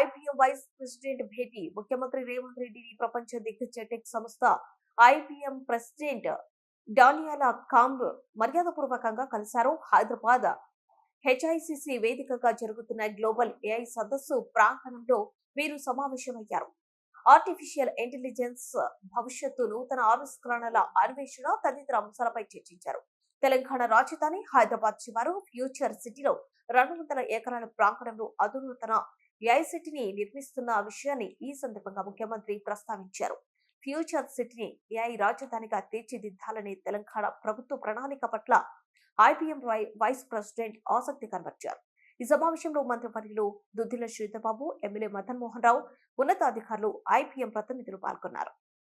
IPM vice president భేటీ. ముఖ్యమంత్రి రేవంత్ రెడ్డిని ప్రపంచ దిగ్గజ టెక్ సంస్థ ఐపీఎం ప్రెసిడెంట్ డానియాల కాంబ్ మర్యాదపూర్వకంగా కలిశారు. హైదరాబాద్ హెచ్ఐసిసి వేదికగా జరుగుతున్న గ్లోబల్ ఏఐ సదస్సు ప్రాంగణంలో వీరు సమావేశమయ్యారు. ఆర్టిఫిషియల్ ఇంటెలిజెన్స్ భవిష్యత్తు నూతన ఆవిష్కరణల అన్వేషణ తదితర అంశాలపై చర్చించారు. తెలంగాణ రాజధాని హైదరాబాద్ శివారు ఫ్యూచర్ సిటీలో రెండు వందల ఎకరాల ప్రాంగణంలో అధునూతన ఏఐ సిటీని నిర్మిస్తున్న విషయాన్ని ఈ సందర్భంగా ముఖ్యమంత్రి ప్రస్తావించారు. ఫ్యూచర్ సిటీని ఏఐ రాజధానిగా తీర్చిదిద్దాలని తెలంగాణ ప్రభుత్వ ప్రణాళిక పట్ల ఐపీఎం వైస్ ప్రెసిడెంట్ ఆసక్తి కనబర్చారు. ఈ సమావేశంలో మంత్రివర్యులు దుద్దిల శ్రీధర్బాబు ఎమ్మెల్యే మదన్ మోహన్ రావు ఉన్నతాధికారులు ఐపీఎం ప్రతినిధులు పాల్గొన్నారు.